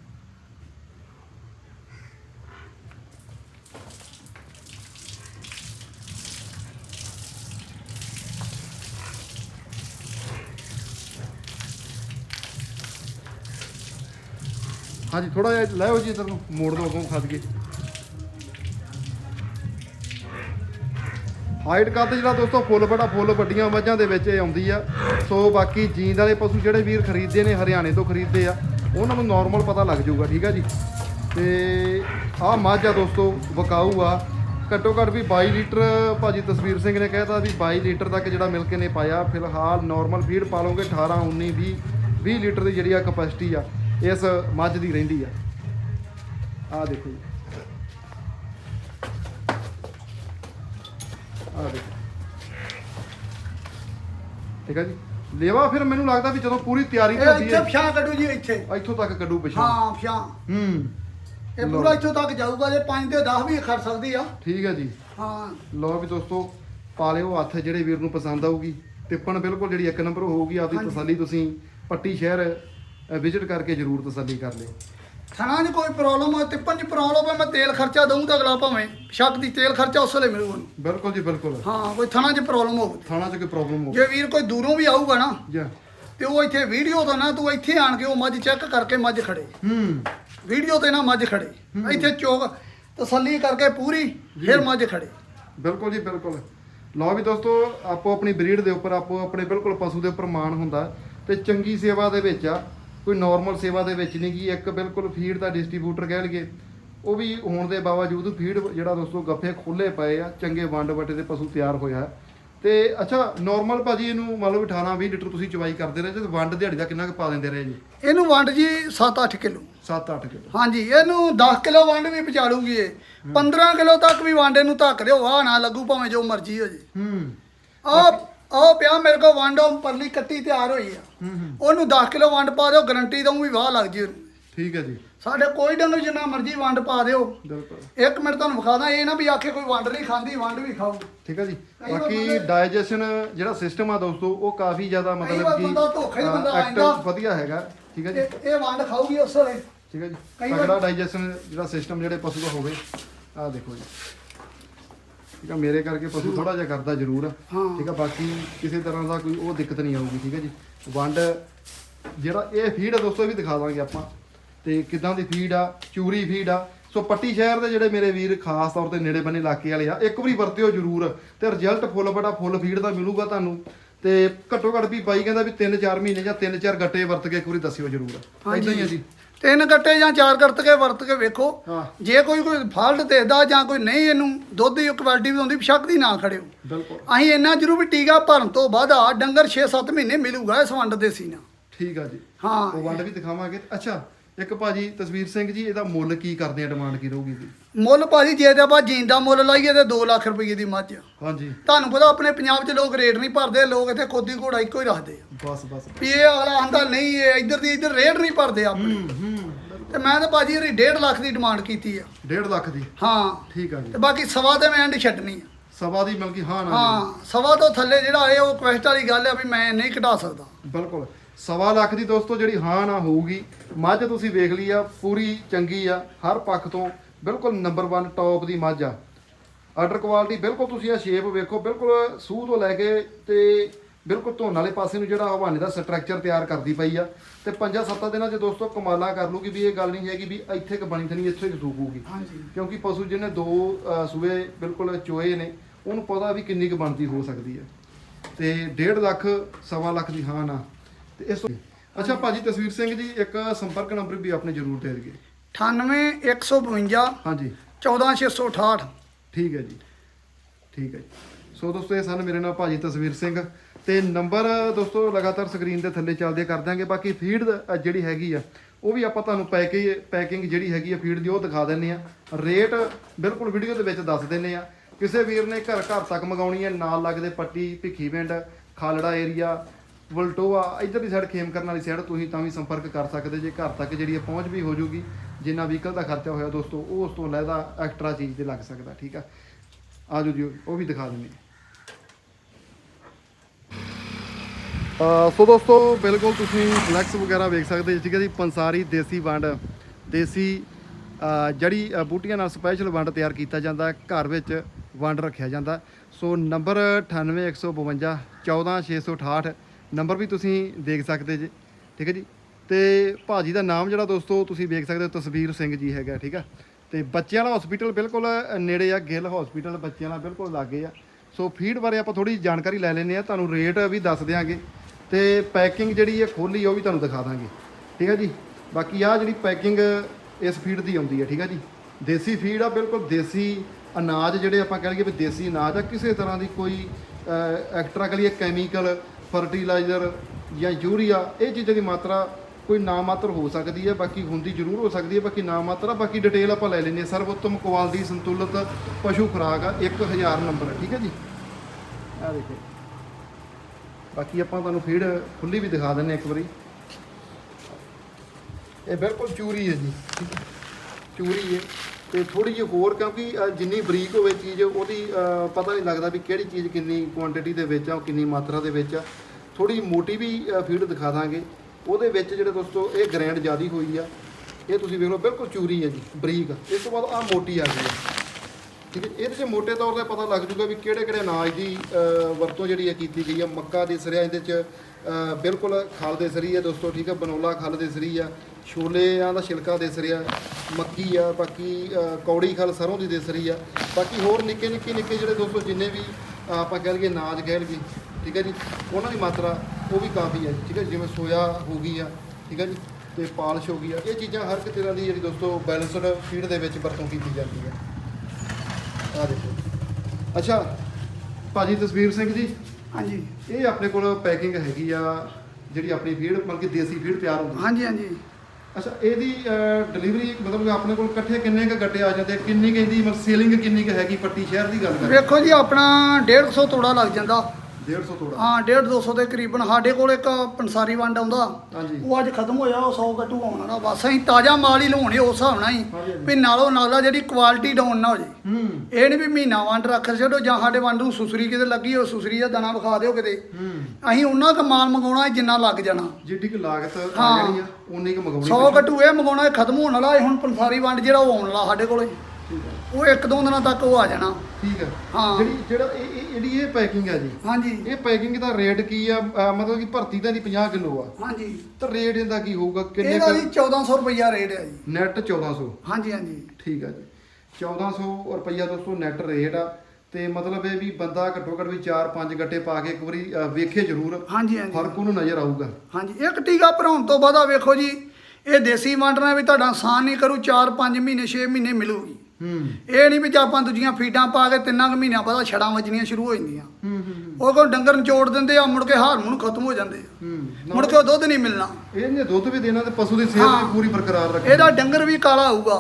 ਹਾਂਜੀ ਥੋੜਾ ਜਿਹਾ ਲਾਓ ਜੀ ਇਧਰ ਨੂੰ, ਮੋੜ ਦੋ ਅੱਗੋਂ ਖੱਦ ਕੇ। ਹਾਈਟ ਕੱਦ ਜਿਹੜਾ ਦੋਸਤੋ, ਫੁੱਲ ਬੜਾ ਫੁੱਲ ਵੱਡੀਆਂ ਮੱਝਾਂ ਦੇ ਵਿੱਚ ਇਹ ਆਉਂਦੀ ਆ। ਸੋ ਬਾਕੀ ਜੀਂਦ ਵਾਲੇ ਪਸ਼ੂ ਜਿਹੜੇ ਵੀਰ ਖਰੀਦਦੇ ਨੇ, ਹਰਿਆਣੇ ਤੋਂ ਖਰੀਦਦੇ ਆ, ਉਹਨਾਂ ਨੂੰ ਨਾਰਮਲ ਪਤਾ ਲੱਗ ਜਾਊਗਾ, ਠੀਕ ਆ ਜੀ? ਤੇ ਆਹ ਮੱਝ ਆ ਦੋਸਤੋ, ਵਕਾਊ ਆ। ਘੱਟੋ ਘੱਟ ਵੀ 22 ਲੀਟਰ, ਭਾਜੀ ਤਸਵੀਰ ਸਿੰਘ ਨੇ ਕਹਿਤਾ ਵੀ 22 ਲੀਟਰ ਤੱਕ ਜਿਹੜਾ ਮਿਲ ਕੇ ਨੇ ਪਾਇਆ। ਫਿਲਹਾਲ ਨਾਰਮਲ ਫੀਡ ਪਾ ਲਓਗੇ 18 19 20 20 ਲੀਟਰ ਦੀ ਜਿਹੜੀ ਆ ਕਪੈਸਿਟੀ ਆ। ਇਸ ਮੱਝ ਦੀ ਰਹਿੰਦੀ ਆ। ਆਹ ਦੇਖੋ ਜੀ। ਆਹ ਦੇਖੋ। ਠੀਕ ਆ ਜੀ। ਲੇਵਾ ਫਿਰ ਮੈਨੂੰ ਲੱਗਦਾ ਵੀ ਜਦੋਂ ਪੂਰੀ ਤਿਆਰੀ ਤੇ ਇਹ ਹੁੰਦੀ ਇੱਥੇ ਹੈ ਫਿਆਂ ਕੱਢੂ ਜੀ ਇੱਥੇ। ਇੱਥੋਂ ਤੱਕ ਕੱਢੂ ਪਿਛਾਂ ਹਾਂ ਫਿਆਂ ਹੂੰ। ਇਹ। ਪੂਰਾ ਇੱਥੋਂ ਤੱਕ ਜਾਊਗਾ ਜੇ 5 ਤੇ 10 ਵੀ ਖੜ ਸਕਦੀ ਆ। ਠੀਕ ਹੈ ਜੀ। ਹਾਂ। ਲਓ ਵੀ ਦੋਸਤੋ ਪਾ ਲਿਓ ਹੱਥ ਜਿਹੜੇ ਵੀਰ ਨੂੰ ਪਸੰਦ ਆਊਗੀ। ਟਿੱਪਣ ਬਿਲਕੁਲ ਜਿਹੜੀ ਇੱਕ ਨੰਬਰ ਹੋਊਗੀ ਆਪਦੀ। ਤਸੱਲੀ ਤੁਸੀਂ ਪੱਟੀ ਸ਼ਹਿਰ ਵਿਜ਼ਿਟ ਕਰਕੇ ਜ਼ਰੂਰ ਤਸੱਲੀ ਕਰ ਲਿਓ। ਥਣਾ 'ਚ ਕੋਈ ਪ੍ਰੋਬਲਮ ਆ ਤਿੱਪਣ 'ਚ ਪ੍ਰੋਬਲਮ ਆ ਮੈਂ ਤੇਲ ਖਰਚਾ ਦਊਂ ਤਾਂ ਅਗਲਾ ਭਾਵੇਂ। ਸ਼ੱਕ ਦੀ ਤੇਲ ਖਰਚਾ ਉਸ ਵੇਲੇ ਮਿਲੂਗਾ ਉਹਨੂੰ। ਬਿਲਕੁਲ ਜੀ ਬਿਲਕੁਲ। ਹਾਂ ਕੋਈ ਥਣਾ 'ਚ ਪ੍ਰੋਬਲਮ ਹੋਊ ਥਾਣਾ 'ਚ ਕੋਈ ਪ੍ਰੋਬਲਮ ਹੋ ਜੇ ਵੀਰ ਕੋਈ ਦੂਰੋਂ ਵੀ ਆਊਗਾ ਨਾ ਜਾਂ। ਤੇ ਉਹ ਇੱਥੇ ਵੀਡੀਓ ਤੋਂ ਨਾ ਤੂੰ ਇੱਥੇ ਆਣ ਕੇ ਉਹ ਮੱਝ ਚੈੱਕ ਕਰਕੇ ਮੱਝ ਖੜੇ। ਹੂੰ। ਵੀਡੀਓ ਤੇ ਨਾ ਮੱਝ ਖੜੇ। ਇੱਥੇ ਚੋਕ ਤਸੱਲੀ ਕਰਕੇ ਪੂਰੀ ਫਿਰ ਮੱਝ ਖੜੇ। ਬਿਲਕੁਲ ਜੀ ਬਿਲਕੁਲ। ਲਓ ਵੀ ਦੋਸਤੋ ਆਪੋ ਆਪਣੀ ਬਰੀਡ ਦੇ ਉੱਪਰ ਆਪੋ ਆਪਣੇ ਬਿਲਕੁਲ ਪਸ਼ੂ ਦੇ ਉੱਪਰ ਮਾਣ ਹੁੰਦਾ। ਤੇ ਚੰਗੀ ਸੇਵਾ ਦੇ ਵਿੱਚ ਆ। ਕੋਈ ਨਾਰਮਲ ਸੇਵਾ ਦੇ ਵਿੱਚ ਨਹੀਂ ਗੀ ਇੱਕ ਬਿਲਕੁਲ ਫੀਡ ਦਾ ਡਿਸਟ੍ਰੀਬਿਊਟਰ ਕਹਿ ਲਈਏ। ਉਹ ਵੀ ਹੋਣ ਦੇ ਬਾਵਜੂਦ ਫੀਡ ਜਿਹੜਾ ਦੋਸਤੋ ਗੱਫੇ ਖੁੱਲੇ ਪਏ ਆ ਚੰਗੇ ਵੰਡ ਵਟੇ ਦੇ ਪਸ਼ੂ ਤਿਆਰ ਹੋਇਆ ਤੇ ਅੱਛਾ ਨਾਰਮਲ ਭਾਜੀ ਇਹਨੂੰ ਮੰਨ ਲਓ ਵੀ 18 20 ਲੀਟਰ ਤੁਸੀਂ ਚਵਾਈ ਕਰਦੇ ਰਹੇ ਤੇ ਵੰਡ ਦਿਹਾੜੀ ਦਾ ਕਿੰਨਾ ਕੁ ਪਾ ਦਿੰਦੇ ਰਹੇ ਜੀ? ਇਹਨੂੰ ਵੰਡ ਜੀ 7-8 ਕਿਲੋ। 7-8 ਕਿਲੋ। ਹਾਂਜੀ ਇਹਨੂੰ 10 ਕਿਲੋ ਵੰਡ ਵੀ ਪਹੁੰਚਾ ਲੂਗੀ ਇਹ 15 ਕਿਲੋ ਤੱਕ ਵੀ ਵੰਡ ਇਹਨੂੰ ਧੱਕ ਦਿਓ ਆ ਨਾ ਲੱਗੂ ਭਾਵੇਂ ਜੋ ਮਰਜ਼ੀ ਹੋ ਜੇ। ਹੂੰ। ਆ ਆ ਪਿਆ ਮੇਰੇ ਕੋਲ ਵੰਡ ਉਹ ਪਰਲੀ ਕੱਟੀ ਤਿਆਰ ਹੋਈ ਆ। ਹੂੰ ਹੂੰ। ਉਹਨੂੰ 10 ਕਿਲੋ ਵੰਡ ਪਾ ਦਿਓ ਗਰੰਟੀ ਦਊਂ ਵੀ ਵਾਹ ਲੱਗ ਜੀ। ਉਹਨੂੰ ਠੀਕ ਹੈ ਜੀ। ਸਾਡੇ ਕੋਈ ਡੰਗਰ ਜਿੰਨਾ ਮਰਜ਼ੀ ਵੰਡ ਪਾ ਦਿਓ। ਬਿਲਕੁਲ। ਇੱਕ ਮਿੰਟ ਤੁਹਾਨੂੰ ਵਿਖਾ ਦਾਂ ਇਹ ਨਾ ਵੀ ਆਖੇ ਕੋਈ ਵੰਡ ਨਹੀਂ ਖਾਂਦੀ ਵੰਡ ਵੀ ਖਾਊ। ਠੀਕ ਹੈ ਜੀ। ਵਾਰ ਬਾਕੀ ਡਾਈਜੈਸ਼ਨ ਜਿਹੜਾ ਸਿਸਟਮ ਆ ਦੋਸਤੋ ਉਹ ਕਾਫੀ ਜ਼ਿਆਦਾ ਵਾਰ ਮਤਲਬ ਕਿ ਬੰਦਾ ਧੋਖੇ 'ਚ ਬੰਦਾ ਆਏਗਾ। ਵਧੀਆ ਹੈਗਾ। ਠੀਕ ਹੈ ਜੀ। ਇਹ ਇਹ ਵੰਡ ਖਾਊਗੀ ਉਸ ਵੇਲੇ। ਠੀਕ ਹੈ ਜੀ। ਕਈ ਵਾਰ- ਤਗੜਾ ਡਾਈਜੈਸ਼ਨ ਜਿਹੜਾ ਸਿਸਟਮ ਜਿਹੜੇ ਪਸ਼ੂ ਦਾ ਹੋਵੇ ਆਹ ਦੇਖੋ ਜੀ। ਠੀਕ ਹੈ ਮੇਰੇ ਕਰਕੇ ਪਸ਼ੂ ਥੋੜਾ ਜਿਹਾ ਕਰਦਾ ਜ਼ਰੂਰ ਆ। ਹਾਂ। ਠੀਕ ਹੈ ਬਾਕੀ ਕਿਸੇ ਤਰ੍ਹਾਂ ਦਾ ਕੋਈ ਉਹ ਦਿੱਕਤ ਨਹੀਂ ਆਊਗੀ ਠੀਕ ਹੈ ਜੀ। ਵੰਡ ਜਿਹੜਾ ਇਹ ਫੀਡ ਆ ਦੋਸਤੋ ਇਹ ਵੀ ਦਿਖਾ ਦਾਂਗੇ ਆਪਾਂ। ਤੇ ਕਿਦਾਂ ਦੀ ਫੀਡ ਆ ਚੂਰੀ ਫੀਡ ਆ। ਸੋ ਪੱਟੀ ਸ਼ਹਿਰ ਦੇ ਜਿਹੜੇ ਮੇਰੇ ਵੀਰ ਖਾਸ ਤੌਰ ਤੇ ਨੇੜੇ ਬੰਨੇ ਇਲਾਕੇ ਵਾਲੇ ਆ ਇੱਕ ਵਾਰੀ ਵਰਤਿਓ ਜ਼ਰੂਰ। ਤੇ ਰਿਜ਼ਲਟ ਫੁੱਲ ਬੜਾ ਫੁੱਲ ਫੀਡ ਦਾ ਮਿਲੂਗਾ ਤੁਹਾਨੂੰ। ਤੇ ਘੱਟੋ ਘੱਟ ਵੀ ਬਾਈ ਕਹਿੰਦਾ ਵੀ 3-4 ਮਹੀਨੇ ਜਾਂ 3-4 ਗੱਟੇ ਵਰਤ ਕੇ ਇੱਕ ਵਾਰੀ ਦੱਸਿਓ ਜ਼ਰੂਰ। ਇਦਾਂ ਹੀ ਆ ਜੀ। ਤਿੰਨ ਗੱਟੇ ਜਾਂ ਚਾਰ ਗੱਟ ਕੇ ਵਰਤ ਕੇ ਵੇਖੋ। ਹਾਂ। ਜੇ ਕੋਈ ਕੋਈ ਫਾਲਟ ਦੇਖਦਾ ਜਾਂ ਕੋਈ ਨਹੀਂ ਇਹਨੂੰ ਦੁੱਧ ਦੀ ਕੁਆਲਿਟੀ ਵਧਾਉਂਦੀ ਸ਼ੱਕ ਦੀ ਨਾ ਖੜਿਓ। ਬਿਲਕੁਲ। ਅਸੀਂ ਇੰਨਾ ਜ਼ਰੂਰ ਵੀ ਟੀਕਾ ਭਰਨ ਤੋਂ ਬਾਅਦ ਆ ਡੰਗਰ 6-7 ਮਹੀਨੇ ਮਿਲੂਗਾ ਇਸ ਵੰਡ ਦੇ ਸੀ ਨਾ ਠੀਕ ਆ ਜੀ। ਹਾਂ। ਉਹ ਵੰਡ ਵੀ ਦਿਖਾਵਾਂਗੇ। ਅੱਛਾ ਇੱਕ ਭਾਜੀ ਤਸਵੀਰ ਸਿੰਘ ਜੀ ਇਹਦਾ ਮੁੱਲ ਕੀ ਕਰਦੇ ਆ ਡਿਮਾਂਡ ਕੀ ਰਹੂਗੀ ਜੀ? ਮੁੱਲ ਭਾਜੀ ਜੇ ਤੇ ਆਪਾਂ ਜੀਨ ਦਾ ਮੁੱਲ ਲਾਈਏ ਤੇ 2 ਲੱਖ ਰੁਪਏ ਦੀ ਮੱਝ ਆ। ਹਾਂਜੀ। ਤੁਹਾਨੂੰ ਪਤਾ ਆਪਣੇ ਪੰਜਾਬ 'ਚ ਲੋਕ ਰੇਟ ਨਹੀਂ ਭਰਦੇ ਲੋਕ ਇੱਥੇ ਖੋਦੀ ਘੋੜਾ ਇੱਕੋ ਹੀ ਰੱਖਦੇ ਆ। ਬਸ ਬਸ ਵੀ ਇਹ ਅਗਲਾ ਆਂਦਾ ਨਹੀਂ ਇਹ ਇੱਧਰ ਦੀ ਇੱਧਰ ਰੇਟ ਨਹੀਂ ਭਰਦੇ ਆਪਣੇ। ਹੂੰ ਤੇ ਮੈਂ ਤਾਂ ਭਾਜੀ ਇਹਦੀ 1.5 ਲੱਖ ਦੀ ਡਿਮਾਂਡ ਕੀਤੀ ਆ। 1.5 ਲੱਖ ਦੀ? ਹਾਂ। ਠੀਕ ਆ ਜੀ। ਤੇ ਬਾਕੀ ਸਵਾ ਤੇ ਮੈਂ ਐਂਡ ਛੱਡਣੀ ਆ। ਸਵਾ ਦੀ ਮਿਲ ਗਈ ਹਾਂ ਨਾ ਹਾਂ ਸਵਾ ਤੋਂ ਥੱਲੇ ਜਿਹੜਾ ਇਹ ਉਹ ਕੁਐਸਟ ਵਾਲੀ ਗੱਲ ਆ ਵੀ ਮੈਂ ਨਹੀਂ ਘਟਾ ਸਕਦਾ। ਬਿਲਕੁਲ। ਸਵਾ ਲੱਖ ਦੀ ਦੋਸਤੋ ਜਿਹੜੀ ਹਾਂ ਨਾ ਹੋਊਗੀ। ਮੱਝ ਤੁਸੀਂ ਵੇਖ ਲਈ ਆ ਪੂਰੀ ਚੰਗੀ ਆ ਹਰ ਪੱਖ ਤੋਂ ਬਿਲਕੁਲ ਨੰਬਰ 1 ਟੌਪ ਦੀ ਮੱਝ ਆ। ਆਰਡਰ ਕੁਆਲਿਟੀ ਬਿਲਕੁਲ ਤੁਸੀਂ ਆ ਸ਼ੇਪ ਵੇਖੋ ਬਿਲਕੁਲ ਸੂਹ ਤੋਂ ਲੈ ਕੇ ਤੇ ਬਿਲਕੁਲ ਧੋਣ ਵਾਲੇ ਪਾਸੇ ਨੂੰ ਜਿਹੜਾ ਹਵਾਨੇ ਦਾ ਸਟਰਕਚਰ ਤਿਆਰ ਕਰਦੀ ਪਈ ਆ। ਤੇ ਪੰਜਾਂ ਸੱਤਾਂ ਦਿਨਾਂ 'ਚ ਦੋਸਤੋ ਕਮਾਲਾਂ ਕਰ ਲੂਗੀ ਵੀ ਇਹ ਗੱਲ ਨਹੀਂ ਹੈਗੀ ਵੀ ਇੱਥੇ ਕ ਬਣੀ ਥਣੀ ਇੱਥੇ ਹੀ ਸੂਕੂਗੀ। ਕਿਉਂਕਿ ਪਸ਼ੂ ਜਿਹਨੇ ਦੋ ਸੂਏ ਬਿਲਕੁਲ ਚੋਏ ਨੇ ਉਹਨੂੰ ਪਤਾ ਵੀ ਕਿੰਨੀ ਕੁ ਬਣਦੀ ਹੋ ਸਕਦੀ ਹੈ। ਤੇ 1.5 ਲੱਖ ਸਵਾ ਲੱਖ ਦੀ ਹਾਂ ਨਾ ਤੇ ਇਸ ਤੋਂ ਅੱਛਾ ਭਾਜੀ ਤਸਵੀਰ ਸਿੰਘ ਜੀ ਇੱਕ ਸੰਪਰਕ ਨੰਬਰ ਵੀ ਆਪਣੇ ਜ਼ਰੂਰ ਦੇ ਦਿਓ। 98 152 ਹਾਂਜੀ। 14668 ਠੀਕ ਹੈ ਜੀ। ਠੀਕ ਹੈ ਜੀ। ਸੋ ਦੋਸਤੋ ਇਹ ਸਨ ਮੇਰੇ ਨਾਲ ਭਾਜੀ ਤਸਵੀਰ ਸਿੰਘ। ਤੇ ਨੰਬਰ ਦੋਸਤੋ ਲਗਾਤਾਰ ਸਕਰੀਨ ਦੇ ਥੱਲੇ ਚੱਲਦੇ ਕਰ ਦਾਂਗੇ ਬਾਕੀ ਫੀਡ ਜਿਹੜੀ ਹੈਗੀ ਆ ਉਹ ਵੀ ਆਪਾਂ ਤੁਹਾਨੂੰ ਪੈਕੇਜ ਪੈਕਿੰਗ ਜਿਹੜੀ ਹੈਗੀ ਆ ਫੀਡ ਦੀ ਉਹ ਦਿਖਾ ਦਿੰਨੇ ਆ ਰੇਟ ਬਿਲਕੁਲ ਵੀਡੀਓ ਦੇ ਵਿੱਚ ਦੱਸ ਦਿੰਨੇ ਆ ਕਿਸੇ ਵੀਰ ਨੇ ਘਰ ਘਰ ਤੱਕ ਮੰਗਾਉਣੀ ਹੈ ਨਾਲ ਲੱਗਦੇ ਪੱਟੀ ਭਿੱਖੀਵਿੰਡ ਖਾਲੜਾ ਏਰੀਆ ਵਲਟੋਆ ਇਧਰਲੀ ਸਾਈਡ ਖੇਮ ਕਰਨ ਵਾਲੀ ਸਾਈਡ ਤੁਸੀਂ ਤਾਂ ਵੀ ਸੰਪਰਕ ਕਰ ਸਕਦੇ ਜੇ ਘਰ ਤੱਕ ਜਿਹੜੀ ਹੈ ਪਹੁੰਚ ਵੀ ਹੋ ਜਾਊਗੀ ਜਿੰਨਾ ਵਹੀਕਲ ਦਾ ਖਰਚਾ ਹੋਇਆ ਦੋਸਤੋ ਉਹ ਉਸ ਤੋਂ ਲੈਦਾ ਐਕਸਟਰਾ ਚੀਜ਼ ਤੇ ਲੱਗ ਸਕਦਾ ਠੀਕ ਆ? ਆ ਜਾਓ ਜੀ ਉਹ ਵੀ ਦਿਖਾ ਦਿੰਦੇ ਆ ਸੋ ਦੋਸਤੋ ਬਿਲਕੁਲ ਤੁਸੀਂ ਫਲੈਕਸ ਵਗੈਰਾ ਵੇਖ ਸਕਦੇ ਜੀ ਠੀਕ ਹੈ ਜੀ ਪੰਸਾਰੀ ਦੇਸੀ ਵੰਡ ਦੇਸੀ ਅ, ਜੜੀ ਬੂਟੀਆਂ ਨਾਲ ਸਪੈਸ਼ਲ ਵੰਡ ਤਿਆਰ ਕੀਤਾ ਜਾਂਦਾ ਘਰ ਵਿੱਚ ਵੰਡ ਰੱਖਿਆ ਜਾਂਦਾ। ਸੋ ਨੰਬਰ 98152 14668 ਨੰਬਰ ਵੀ ਤੁਸੀਂ ਦੇਖ ਸਕਦੇ ਜੇ, ਠੀਕ ਹੈ ਜੀ? ਤੇ ਭਾਜੀ ਦਾ ਨਾਮ ਜਿਹੜਾ ਦੋਸਤੋ, ਤੁਸੀਂ ਵੇਖ ਸਕਦੇ ਹੋ, ਤਸਵੀਰ ਸਿੰਘ ਜੀ ਹੈਗਾ, ਠੀਕ ਆ? ਤੇ ਬੱਚਿਆਂ ਵਾਲਾ ਹਸਪੀਟਲ ਬਿਲਕੁਲ ਨੇੜੇ ਆ, ਗਿੱਲ ਹਸਪੀਟਲ ਬੱਚਿਆਂ ਵਾਲਾ ਬਿਲਕੁਲ ਲਾਗੇ ਆ। ਸੋ ਫੀਡ ਬਾਰੇ ਆਪਾਂ ਥੋੜੀ ਜਾਣਕਾਰੀ ਲੈ ਲੈਂਦੇ ਆ ਤੁਹਾਨੂੰ ਰੇਟ ਵੀ ਦੱਸ ਦਿਆਂਗੇ। ਤੇ ਪੈਕਿੰਗ ਜਿਹੜੀ ਹੈ ਖੋਲੀ ਉਹ ਵੀ ਤੁਹਾਨੂੰ ਦਿਖਾ ਦਾਂਗੇ, ਠੀਕ ਹੈ ਜੀ? ਬਾਕੀ ਆ ਜਿਹੜੀ ਪੈਕਿੰਗ ਇਸ ਫੀਡ ਦੀ ਆਉਂਦੀ ਹੈ ਠੀਕ ਹੈ ਜੀ? ਦੇਸੀ ਫੀਡ ਆ, ਬਿਲਕੁਲ ਦੇਸੀ ਅਨਾਜ ਜਿਹੜੇ ਆਪਾਂ ਕਹਿ ਲਈਏ ਵੀ ਦੇਸੀ ਅਨਾਜ ਆ, ਕਿਸੇ ਤਰ੍ਹਾਂ ਦੀ ਕੋਈ ਐਕਸਟਰਾ ਕਲੀਏ ਕੈਮੀਕਲ ਫਰਟੀਲਾਈਜ਼ਰ ਜਾਂ ਯੂਰੀਆ, ਇਹ ਚੀਜ਼ਾਂ ਦੀ ਮਾਤਰਾ ਕੋਈ ਨਾ ਮਾਤਰ ਹੋ ਸਕਦੀ ਹੈ, ਬਾਕੀ ਹੁੰਦੀ ਜ਼ਰੂਰ ਹੋ ਸਕਦੀ ਹੈ, ਬਾਕੀ ਨਾ ਮਾਤਰਾ ਬਾਕੀ ਡਿਟੇਲ ਆਪਾਂ ਲੈ ਲੈਂਦੇ ਹਾਂ। ਸਰਵੋਤਮ ਕੁਆਲਿਟੀ ਸੰਤੁਲਿਤ ਪਸ਼ੂ ਖੁਰਾਕ ਆ 1000 ਨੰਬਰ ਹੈ ਠੀਕ ਹੈ ਜੀ? ਆ ਦੇਖੋ। ਬਾਕੀ ਆਪਾਂ ਤੁਹਾਨੂੰ ਫੀਡ ਖੁੱਲੀ ਵੀ ਦਿਖਾ ਦਿੰਨੇ ਇੱਕ ਵਾਰੀ। ਇਹ ਬਿਲਕੁਲ ਚੂਰੀ ਹੈ ਜੀ ਚੂਰੀ ਹੈ। ਤੇ ਥੋੜੀ ਜਿਹੀ ਹੋਰ, ਕਿਉਂਕਿ ਜਿੰਨੀ ਬਰੀਕ ਹੋਵੇ ਚੀਜ਼, ਉਹਦੀ ਪਤਾ ਨਹੀਂ ਲੱਗਦਾ ਵੀ ਕਿਹੜੀ ਚੀਜ਼ ਕਿੰਨੀ ਕੁਆਂਟੀਟੀ ਦੇ ਵਿੱਚ ਆ, ਉਹ ਕਿੰਨੀ ਮਾਤਰਾ ਦੇ ਵਿੱਚ ਆ। ਥੋੜੀ ਮੋਟੀ ਵੀ ਫੀਡ ਦਿਖਾ ਦਾਂਗੇ। ਉਹਦੇ ਵਿੱਚ ਜਿਹੜੇ ਦੋਸਤੋ, ਇਹ ਗ੍ਰੈਂਡ ਜ਼ਿਆਦੀ ਹੋਈ ਆ। ਇਹ ਤੁਸੀਂ ਵੇਖ ਲਓ, ਬਿਲਕੁਲ ਚੂਰੀ ਹੈ ਜੀ, ਬਰੀਕ। ਇਸ ਤੋਂ ਬਾਅਦ ਆ ਮੋਟੀ ਆ ਗਈ ਹੈ ਠੀਕ ਹੈ ਇਹਦੇ 'ਚ ਮੋਟੇ ਤੌਰ ਤੇ ਪਤਾ ਲੱਗ ਜੂਗਾ ਵੀ ਕਿਹੜੇ ਕਿਹੜੇ ਅਨਾਜ ਦੀ ਵਰਤੋਂ ਜਿਹੜੀ ਹੈ ਕੀਤੀ ਗਈ ਹੈ ਮੱਕਾ ਦੀ ਸਰਿਆ ਇਹਦੇ 'ਚ ਬਿਲਕੁਲ ਖਲ ਦੇ ਸਰੀ ਹੈ ਦੋਸਤੋ, ਠੀਕ ਹੈ ਬਨੋਲਾ ਖਲ ਦੇ ਸਰੀ ਆ। ਛੋਲਿਆਂ ਦਾ ਛਿਲਕਾ ਦੇ ਸਰਿਆ, ਮੱਕੀ ਆ, ਬਾਕੀ ਕੌੜੀ ਖਲ ਸਰੋਂ ਦੀ ਦੇ ਸਰੀ ਆ। ਬਾਕੀ ਹੋਰ ਨਿੱਕੇ ਨਿੱਕੇ ਨਿੱਕੇ ਜਿਹੜੇ ਦੋਸਤੋ, ਜਿੰਨੇ ਵੀ ਆਪਾਂ ਕਹਿ ਲਈਏ ਅਨਾਜ ਕਹਿ ਲਈਏ ਠੀਕ ਹੈ ਜੀ? ਉਹਨਾਂ ਦੀ ਮਾਤਰਾ ਉਹ ਵੀ ਕਾਫੀ ਹੈ ਠੀਕ ਹੈ? ਜਿਵੇਂ ਸੋਇਆ ਹੋ ਗਈ ਆ ਠੀਕ ਹੈ ਜੀ? ਤੇ ਪਾਲਿਸ਼ ਹੋ ਗਈ ਆ। ਇਹ ਚੀਜ਼ਾਂ ਹਰ ਇੱਕ ਤਰ੍ਹਾਂ ਦੀ ਜਿਹੜੀ ਦੋਸਤੋ ਬੈਲੈਂਸਡ ਫੀਡ ਦੇ ਵਿੱਚ ਵਰਤੋਂ ਕੀਤੀ ਜਾਂਦੀ ਹੈ। ਆ ਦੇਖੋ। ਅੱਛਾ ਭਾਜੀ ਤਸਵੀਰ ਸਿੰਘ ਜੀ। ਹਾਂਜੀ। ਇਹ ਆਪਣੇ ਕੋਲ ਪੈਕਿੰਗ ਹੈਗੀ ਆ ਜਿਹੜੀ ਆਪਣੀ ਫੀਡ ਮਤਲਬ ਕਿ ਦੇਸੀ ਫੀਡ ਤਿਆਰ ਹੁੰਦੀ ਹਾਂਜੀ ਹਾਂਜੀ। ਅੱਛਾ ਇਹਦੀ ਡਿਲੀਵਰੀ ਮਤਲਬ ਆਪਣੇ ਕੋਲ ਇਕੱਠੇ ਕਿੰਨੇ ਕ ਗੱਟੇ ਆ ਜਾਂਦੇ? ਕਿੰਨੀ ਕੁ ਇਹਦੀ ਮਤਲਬ ਸੇਲਿੰਗ ਕਿੰਨੀ ਕੁ ਹੈਗੀ ਪੱਟੀ? ਸ਼ਹਿਰ ਦੀ ਗੱਲ ਕਰ ਵੇਖੋ ਜੀ ਆਪਣਾ 150 ਤੋੜਾ ਲੱਗ ਜਾਂਦਾ। 150 ਤੋੜਾ। ਹਾਂ 150 200 ਦੇ ਕਰੀਬਨ। ਸਾਡੇ ਕੋਲ ਇੱਕ ਪੰਸਾਰੀ ਵੰਡ ਆਉਂਦਾ। ਹਾਂਜੀ। ਉਹ ਅੱਜ ਖਤਮ ਹੋਇਆ ਉਹ 100 ਗੱਟੂ ਆਉਣਾ ਨਾ। ਬਸ ਅਸੀਂ ਤਾਜ਼ਾ ਮਾਲ ਹੀ ਲਵਾਉਣੇ ਉਸ ਹਿਸਾਬ ਨਾਲ ਹੀ। ਹਾਂਜੀ। ਵੀ ਨਾਲੋਂ ਨਾਲਾ ਜਿਹੜੀ ਕੁਆਲਿਟੀ ਡਾਊਨ ਨਾ ਹੋ ਜੇ। ਹੂੰ। ਇਹ ਨਹੀਂ ਵੀ ਮਹੀਨਾ ਵੰਡ ਰੱਖ ਛੱਡੋ ਜਾਂ ਸਾਡੇ ਵੰਡ ਨੂੰ ਸੁਸਰੀ ਕਿਤੇ ਲੱਗੀ ਹੋ ਸੁਸਰੀ ਦਾ ਦਾਣਾ ਵਿਖਾ ਦਿਓ ਕਿਤੇ। ਹੂੰ। ਅਸੀਂ ਉਹਨਾਂ ਦਾ ਮਾਲ ਮੰਗਾਉਣਾ ਜਿੰਨਾ ਲੱਗ ਜਾਣਾ। ਜਿੱਡੀ ਕੁ ਲਾਗਤ ਆ ਹਾਂ। ਜਿਹੜੀ ਆ ਉਨੀ ਕੁ ਮੰਗਾਉਣੀ 100 ਗੱਟੂ ਇਹ ਮੰਗਾਉਣਾ ਇਹ ਖਤਮ ਹੋਣ ਵਾਲਾ ਇਹ ਹੁਣ ਪੰਸਾਰੀ ਵੰਡ ਜਿਹੜਾ ਉਹ ਆਉਣ ਵਾਲਾ ਸਾਡੇ ਕੋਲੇ। ਉਹ ਇੱਕ ਦੋ ਦਿਨਾਂ ਤੱਕ ਉਹ ਆ ਜਾਣਾ। ਠੀਕ ਹੈ। ਹਾਂ। ਜਿਹੜੀ ਜਿਹੜਾ ਇਹ ਇਹ- ਜਿਹੜੀ ਇਹ ਪੈਕਿੰਗ ਆ ਜੀ ਹਾਂਜੀ। ਇਹ ਪੈਕਿੰਗ ਦਾ ਰੇਟ ਕੀ ਆ? ਮਤਲਬ ਕਿ ਭਰਤੀ ਦਾ ਦੀ 50 ਕਿਲੋ ਆ। ਹਾਂਜੀ। ਤਾਂ ਰੇਟ ਇਹਦਾ ਕੀ ਹੋਊਗਾ? ਕਿੰਨੇ ਇਹਦਾ ਜੀ 1400 ਰੁਪਈਆ ਰੇਟ ਹੈ ਜੀ। ਨੈਟ 1400 ਹਾਂਜੀ ਹਾਂਜੀ। ਠੀਕ ਆ ਜੀ। 1400 ਰੁਪਈਆ ਦੋਸਤੋ ਨੈਟ ਰੇਟ ਆ। ਤੇ ਮਤਲਬ ਇਹ ਵੀ ਬੰਦਾ ਘੱਟੋ ਘੱਟ ਵੀ 4-5 ਗੱਟੇ ਪਾ ਕੇ ਇੱਕ ਵਾਰੀ ਵੇਖੇ ਜ਼ਰੂਰ। ਹਾਂਜੀ ਹਾਂਜੀ। ਫ਼ਰਕ ਉਹਨੂੰ ਨਜ਼ਰ ਆਊਗਾ। ਹਾਂਜੀ। ਇੱਕ ਟੀਕਾ ਭਰਾਉਣ ਤੋਂ ਬਾਅਦ ਆ ਵੇਖੋ ਜੀ ਇਹ ਦੇਸੀ ਵੰਡਣਾ ਵੀ ਤੁਹਾਡਾ ਆਸਾਨ ਨਹੀਂ ਕਰੂ 4-5 ਮਹੀਨੇ 6 ਮਹੀਨੇ ਮਿਲੂਗੀ। ਹੂੰ। ਇਹ ਨਹੀਂ ਵੀ ਜੇ ਆਪਾਂ ਦੂਜੀਆਂ ਫੀਡਾਂ ਪਾ ਕੇ ਤਿੰਨਾਂ ਕੁ ਮਹੀਨਿਆਂ ਬਾਅਦ ਛੜਾਂ ਵੱਜਣੀਆਂ ਸ਼ੁਰੂ ਹੋ ਜਾਂਦੀਆਂ। ਹੂੰ ਹੂੰ ਉਹ ਕੋਲ ਡੰਗਰ ਨਿਚੋੜ ਦਿੰਦੇ ਆ ਮੁੜ ਕੇ ਹਾਰਮੋਨ ਖਤਮ ਹੋ ਜਾਂਦੇ ਆ। ਹੂੰ ਮੁੜ ਕੇ ਉਹ ਦੁੱਧ ਨਹੀਂ ਮਿਲਣਾ। ਇਹਨੇ ਦੁੱਧ ਵੀ ਦੇਣਾ ਤੇ ਪਸ਼ੂ ਦੀ ਸਿਹਤ ਹਾਂ। ਵੀ ਪੂਰੀ ਬਰਕਰਾਰ ਰੱਖਣੀ। ਇਹਦਾ ਡੰਗਰ ਵੀ ਕਾਲਾ ਹੋਊਗਾ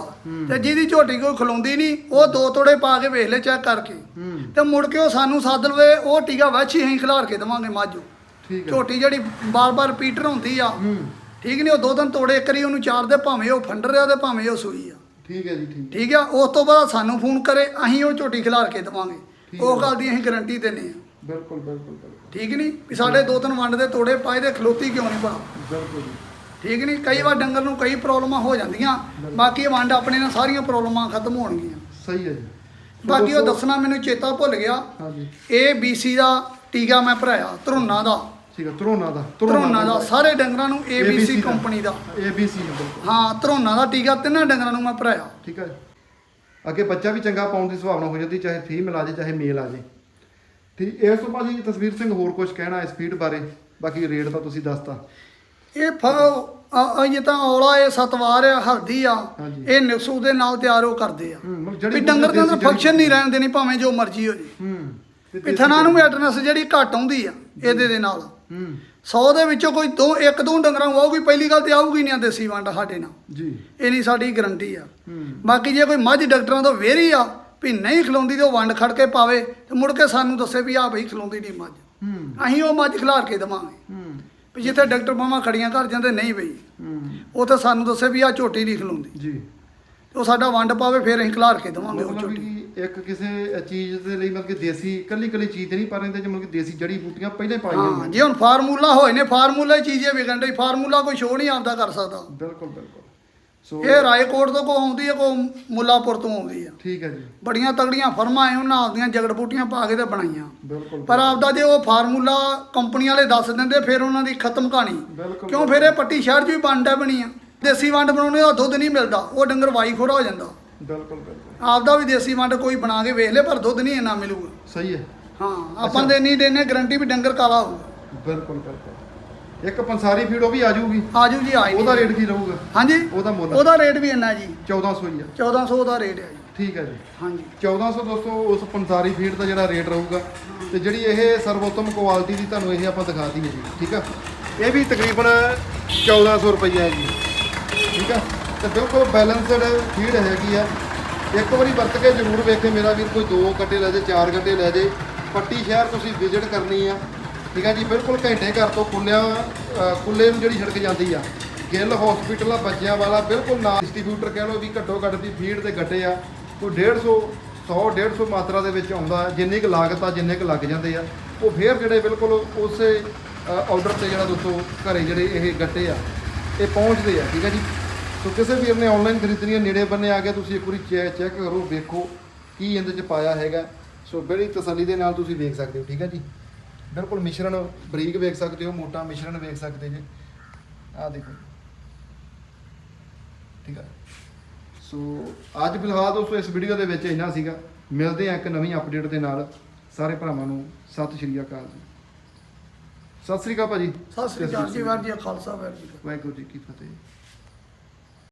ਤੇ ਜਿਹਦੀ ਝੋਟੀ ਕੋਈ ਖਲੋਂਦੀ ਨਹੀਂ ਉਹ ਦੋ ਤੋੜੇ ਪਾ ਕੇ ਵੇਖ ਲੈ ਚੈੱਕ ਕਰਕੇ। ਹੂੰ। ਤੇ ਮੁੜ ਕੇ ਉਹ ਸਾਨੂੰ ਸੱਦ ਲਵੇ ਉਹ ਟੀਕਾ ਵਾਛੀ ਅਸੀਂ ਖਿਲਾਰ ਕੇ ਦਵਾਂਗੇ ਮਾਝੋ। ਠੀਕ ਹੈ। ਝੋਟੀ ਜਿਹੜੀ ਬਾਰ-ਬਾਰ ਪੀਟਰ ਹੁੰਦੀ ਆ ਹੂੰ। ਠੀਕ ਨਹੀਂ ਉਹ ਦੋ ਦਿਨ ਤੋੜੇ ਕਰੀ ਉਹਨੂੰ ਚਾਰ ਦੇ ਭਾਵੇਂ ਉਹ ਫੰਡਰ ਆ ਤੇ ਭਾਵੇਂ ਉਹ ਸੂਈ ਆ। ਠੀਕ ਹੈ ਜੀ ਠੀਕ ਠੀਕ ਆ ਉਸ ਤੋਂ ਬਾਅਦ ਸਾਨੂੰ ਫੋਨ ਕਰੇ ਅਸੀਂ ਉਹ ਝੋਟੀ ਖਿਲਾਰ ਕੇ ਦਵਾਂਗੇ। ਠੀਕ ਉਹ ਗੱਲ ਦੀ ਅਸੀਂ ਗਾਰੰਟੀ ਦਿੰਨੇ ਆ ਬਿਲਕੁਲ ਬਿਲਕੁਲ ਬਿਲਕੁਲ। ਠੀਕ ਨਹੀਂ? ਵੀ ਸਾਡੇ ਦੋ ਤਿੰਨ ਵੰਡ ਦੇ ਤੋੜੇ ਪਾਏ ਦੇ ਖਲੋਤੀ ਕਿਉਂ ਨਹੀਂ ਬਣਾ ਬਿਲਕੁਲ ਜੀ। ਠੀਕ ਨਹੀਂ? ਕਈ ਵਾਰ ਡੰਗਰ ਨੂੰ ਕਈ ਪ੍ਰੋਬਲਮਾਂ ਹੋ ਜਾਂਦੀਆਂ। ਬਾਕੀ ਇਹ ਵੰਡ ਆਪਣੇ ਨਾਲ ਸਾਰੀਆਂ ਪ੍ਰੋਬਲਮਾਂ ਖਤਮ ਹੋਣਗੀਆਂ। ਸਹੀ ਹੈ ਜੀ। ਬਾਕੀ ਉਹ ਦੱਸਣਾ ਮੈਨੂੰ ਚੇਤਾ ਭੁੱਲ ਗਿਆ। ਹਾਂਜੀ। ਇਹ BC ਦਾ ਟੀਕਾ ਮੈਂ ਭਰਾਇਆ ਧਰੋਨਾ ਦਾ। ਠੀਕ ਹੈ ਧਰੋਨਾ ਦਾ ਧਰੋਨਾ ਦਾ ਸਾਰੇ ਡੰਗਰਾਂ ਨੂੰ ABC। ਕੰਪਨੀ ਦਾ ABC ਬਿਲਕੁਲ। ਹਾਂ ਧਰੋਨਾ ਦਾ ਟੀਕਾ ਤਿੰਨਾਂ ਡੰਗਰਾਂ ਨੂੰ ਮੈਂ ਭਰਾਇਆ। ਠੀਕ ਹੈ। ਅੱਗੇ ਬੱਚਾ ਵੀ ਚੰਗਾ ਪਾਉਣ ਦੀ ਸੰਭਾਵਨਾ ਹੋ ਜਾਂਦੀ ਚਾਹੇ ਫੀਮੇਲ ਆ ਜਾਏ ਚਾਹੇ ਮੇਲ ਆ ਜਾਏ। ਠੀਕ ਇਸ ਤੋਂ ਬਾਅਦ ਜੀ ਤਸਵੀਰ ਸਿੰਘ ਹੋਰ ਕੁਝ ਕਹਿਣਾ ਇਸ ਫੀਡ ਬਾਰੇ ਬਾਕੀ ਰੇਟ ਤਾਂ ਤੁਸੀਂ ਦੱਸਤਾ। ਇਹ ਫ ਇਹ ਤਾਂ ਔਲਾ ਇਹ ਸਤਵਾਰ ਆ ਹਲਦੀ ਆ। ਹਾਂਜੀ। ਇਹ ਨਿਕਸੂ ਦੇ ਨਾਲ ਤਿਆਰ ਉਹ ਕਰਦੇ ਆ। ਹੂੰ ਮਤਲਬ ਵੀ ਡੰਗਰ ਦੇ ਅੰਦਰ ਦੇਸੀ ਫੰਕਸ਼ਨ ਨਹੀਂ ਰਹਿਣ ਦੇਣੀ ਭਾਵੇਂ ਜੋ ਮਰਜ਼ੀ ਹੋ ਜੇ। ਹੂੰ। ਤੇ ਪਿਥਨਾ ਨੂੰ ਐਡਰੈਸ ਜਿਹੜੀ ਘੱਟ ਆਉਂਦੀ ਆ ਇਹਦੇ ਦੇ ਨਾਲ। ਹੂੰ। 100 ਦੇ ਵਿੱਚੋਂ ਕੋਈ ਦੋ ਇੱਕ ਦੋ ਡੰਗਰਾਂ ਨੂੰ ਆਊਗੀ ਪਹਿਲੀ ਗੱਲ ਤੇ ਆਊਗੀ ਨਹੀਂ ਆ ਦੇਸੀ ਵੰਡ ਸਾਡੇ ਨਾਲ। ਜੀ। ਇਹ ਨਹੀਂ ਸਾਡੀ ਗਰੰਟੀ ਆ। ਹੂੰ। ਬਾਕੀ ਜੇ ਕੋਈ ਮੱਝ ਡਾਕਟਰਾਂ ਤੋਂ ਵੇਰੀ ਆ ਵੀ ਨਹੀਂ ਖਲੋਂਦੀ ਤੇ ਉਹ ਵੰਡ ਖੜ ਕੇ ਪਾਵੇ ਤੇ ਮੁੜ ਕੇ ਸਾਨੂੰ ਦੱਸੇ ਵੀ ਆ ਬਈ ਖਲੋਂਦੀ ਨਹੀਂ ਮੱਝ। ਹੂੰ। ਅਸੀਂ ਉਹ ਮੱਝ ਖਿਲਾਰ ਕੇ ਦੇਵਾਂਗੇ। ਹੂੰ। ਵੀ ਜਿੱਥੇ ਡਾਕਟਰ ਮਾਮਾ ਖੜੀਆਂ ਕਰ ਜਾਂਦੇ ਨਹੀਂ ਬਈ। ਹੂੰ। ਉਹ ਤਾਂ ਸਾਨੂੰ ਦੱਸੇ ਵੀ ਆ ਝੋਟੀ ਨਹੀਂ ਖਲੋਂਦੀ। ਜੀ। ਉਹ ਸਾਡਾ ਵੰਡ ਪਾਵੇ ਫਿਰ ਅਸੀਂ ਖਿਲਾਰ ਕੇ ਦੇਵਾਂਗੇ ਉਹ ਝੋਟੀ। ਇੱਕ ਕਿਸੇ ਚੀਜ਼ ਦੇ ਲਈ ਮਤਲਬ ਕਿ ਦੇਸੀ ਕੱਲੀ ਕੱਲੀ ਚੀਜ਼ ਤੇ ਨਹੀਂ ਪਾ ਰਹਿੰਦੇ ਜਿਵੇਂ ਕਿ ਦੇਸੀ ਜੜੀ ਬੂਟੀਆਂ ਪਹਿਲਾਂ ਹੀ ਪਾਈਆਂ ਹਾਂ ਹੁੰਦੀਆਂ। ਜੇ ਹੁਣ ਫਾਰਮੂਲਾ ਹੋਏ ਨੇ ਫਾਰਮੂਲਾ ਹੀ ਚੀਜ਼ ਇਹ ਵਿਕਣ ਡਈ ਫਾਰਮੂਲਾ ਕੋਈ ਸ਼ੋਅ ਨਹੀਂ ਆਉਂਦਾ ਕਰ ਸਕਦਾ। ਬਿਲਕੁਲ ਬਿਲਕੁਲ। ਸੋ ਇਹ ਰਾਏਕੋਟ ਤੋਂ ਕੋ ਆਉਂਦੀ ਹੈ ਕੋ ਮੁੱਲਾਪੁਰ ਤੋਂ ਆਉਂਦੀ ਆ ਠੀਕ ਹੈ ਜੀ। ਬੜੀਆਂ ਤਗੜੀਆਂ ਫਰਮਾਂ ਐ ਉਹਨਾਂ ਆਪਦੀਆਂ ਜਗੜ ਬੂਟੀਆਂ ਪਾ ਕੇ ਤੇ ਬਣਾਈਆਂ। ਬਿਲਕੁਲ ਪਰ ਆਪਦਾ ਜੇ ਉਹ ਫਾਰਮੂਲਾ ਕੰਪਨੀ ਵਾਲੇ ਦੱਸ ਦਿੰਦੇ ਫਿਰ ਉਹਨਾਂ ਦੀ ਖਤਮ ਕਹਾਣੀ। ਬਿਲਕੁਲ ਕਿਉਂ? ਫਿਰ ਇਹ ਪੱਟੀ ਸ਼ਹਿਰ 'ਚ ਵੀ ਵੰਡ ਹੈ ਬਣੀ ਆ ਦੇਸੀ ਵੰਡ ਬਣਾਉਣੇ ਦਾ ਦੁੱਧ ਨਹੀਂ ਮਿਲਦਾ ਉਹ ਡੰਗਰ ਵਾਈ ਖੋੜਾ ਹੋ ਜਾਂਦਾ। ਬਿਲਕੁਲ ਬਿਲਕੁਲ। ਆਪਦਾ ਵੀ ਦੇਸੀ ਵੰਡ ਕੋਈ ਬਣਾ ਕੇ ਵੇਖ ਲੇ ਪਰ ਦੁੱਧ ਨਹੀਂ ਇੰਨਾ ਮਿਲੂਗਾ। ਸਹੀ ਹੈ। ਹਾਂ ਆਪਾਂ ਦੇ ਨਹੀਂ ਦੇਣੇ ਗਰੰਟੀ ਵੀ ਡੰਗਰ ਕਾਲਾ ਹੋਊਗਾ। ਬਿਲਕੁਲ ਬਿਲਕੁਲ। ਇੱਕ ਪੰਸਾਰੀ ਫੀਡ ਉਹ ਵੀ ਆ ਜਾਊਗੀ। ਆਜੂ ਜੀ ਆਈ ਉਹਦਾ ਰੇਟ ਕੀ ਰਹੂਗਾ? ਹਾਂਜੀ? ਉਹਦਾ ਮੁੱਲ। ਉਹਦਾ ਰੇਟ ਵੀ ਇੰਨਾ ਜੀ। 1400 ਹੀ ਆ। 1400 ਦਾ ਰੇਟ ਹੈ ਜੀ। ਠੀਕ ਹੈ ਜੀ। ਹਾਂਜੀ। 1400 ਦੋਸਤੋ ਉਸ ਪੰਸਾਰੀ ਫੀਡ ਦਾ ਜਿਹੜਾ ਰੇਟ ਰਹੂਗਾ ਤੇ ਜਿਹੜੀ ਇਹ ਸਰਵੋਤਮ ਕੁਆਲਿਟੀ ਦੀ ਤੁਹਾਨੂੰ ਇਹ ਆਪਾਂ ਦਿਖਾ ਦਈਏ ਜੀ ਠੀਕ ਆ? ਇਹ ਵੀ ਤਕਰੀਬਨ 1400 ਰੁਪਈਆ ਹੈ ਜੀ। ਠੀਕ ਆ? ਤੇ ਬਿਲਕੁਲ ਬੈਲੈਂਸਡ ਫੀਡ ਹੈਗੀ ਆ। ਇੱਕ ਵਾਰੀ ਵਰਤ ਕੇ ਜ਼ਰੂਰ ਵੇਖੇ ਮੇਰਾ ਵੀਰ ਕੋਈ ਦੋ ਗੱਡੇ ਲੈ ਜੇ ਚਾਰ ਗੱਡੇ ਲੈ ਜੇ। ਪੱਟੀ ਸ਼ਹਿਰ ਤੁਸੀਂ ਵਿਜ਼ਿਟ ਕਰਨੀ ਆ। ਠੀਕ ਆ ਜੀ ਬਿਲਕੁਲ ਘੰਟੇ ਘਰ ਤੋਂ ਕੁੱਲਿਆਂ ਅ, ਕੁੱਲੇ ਨੂੰ ਜਿਹੜੀ ਸੜਕ ਜਾਂਦੀ ਆ। ਗਿੱਲ ਹਸਪੀਟਲ ਆ ਬੱਚਿਆਂ ਵਾਲਾ ਬਿਲਕੁਲ ਨਾਲ ਡਿਸਟ੍ਰੀਬਿਊਟਰ ਕਹਿ ਲਓ ਵੀ ਘੱਟੋ ਘੱਟ ਦੀ ਫੀਡ ਦੇ ਗੱਡੇ ਆ। ਕੋਈ 150 100 150 ਮਾਤਰਾ ਦੇ ਵਿੱਚ ਆਉਂਦਾ ਜਿੰਨੀ ਕੁ ਲਾਗਤ ਆ ਜਿੰਨੇ ਕੁ ਲੱਗ ਜਾਂਦੇ ਆ। ਉਹ ਫੇਰ ਜਿਹੜੇ ਬਿਲਕੁਲ ਉਸੇ ਆਰਡਰ ਤੇ ਜਿਹੜਾ ਦੋਸਤੋ ਘਰੇ ਜਿਹੜੇ ਇਹ ਗੱਟੇ ਆ ਇਹ ਪਹੁੰਚਦੇ ਆ। ਠੀਕ ਹੈ ਜੀ ਸੋ ਕਿਸੇ ਵੀਰ ਨੇ ਆਨਲਾਈਨ ਖਰੀਦਣੀ ਹੈ ਨੇੜੇ ਬੰਨੇ ਆ ਕੇ ਤੁਸੀਂ ਇੱਕ ਵਾਰੀ ਚੈੱਕ ਕਰੋ ਵੇਖੋ ਕੀ ਇਹਦੇ ਚ ਪਾਇਆ ਹੈਗਾ। ਸੋ ਬੜੀ ਤਸੱਲੀ ਦੇ ਨਾਲ ਤੁਸੀਂ ਵੇਖ ਸਕਦੇ ਹੋ ਠੀਕ ਹੈ ਜੀ? ਬਿਲਕੁਲ ਮਿਸ਼ਰਣ ਬਰੀਕ ਵੇਖ ਸਕਦੇ ਹੋ ਮੋਟਾ ਮਿਸ਼ਰਣ ਵੇਖ ਸਕਦੇ ਜੀ। ਆਹ ਦੇਖੋ। ਠੀਕ ਹੈ ਸੋ ਅੱਜ ਫਿਲਹਾਲ ਦੋਸਤੋ ਇਸ ਵੀਡੀਓ ਦੇ ਵਿੱਚ ਇੰਨਾ ਸੀਗਾ। ਮਿਲਦੇ ਆ ਇੱਕ ਨਵੀਂ ਅਪਡੇਟ ਦੇ ਨਾਲ। ਸਾਰੇ ਭਰਾਵਾਂ ਨੂੰ ਸਤਿ ਸ਼੍ਰੀ ਅਕਾਲ ਜੀ। ਸਤਿ ਸ਼੍ਰੀ ਅਕਾਲ ਭਾਜੀ। ਸਤਿ ਸ੍ਰੀ ਅਕਾਲ ਜੀ ਵਾਹਿਗੁਰੂ ਜੀ ਖਾਲਸਾ। ਵਾਹਿਗੁਰੂ ਜੀ ਕੀ ਫਤਿਹ।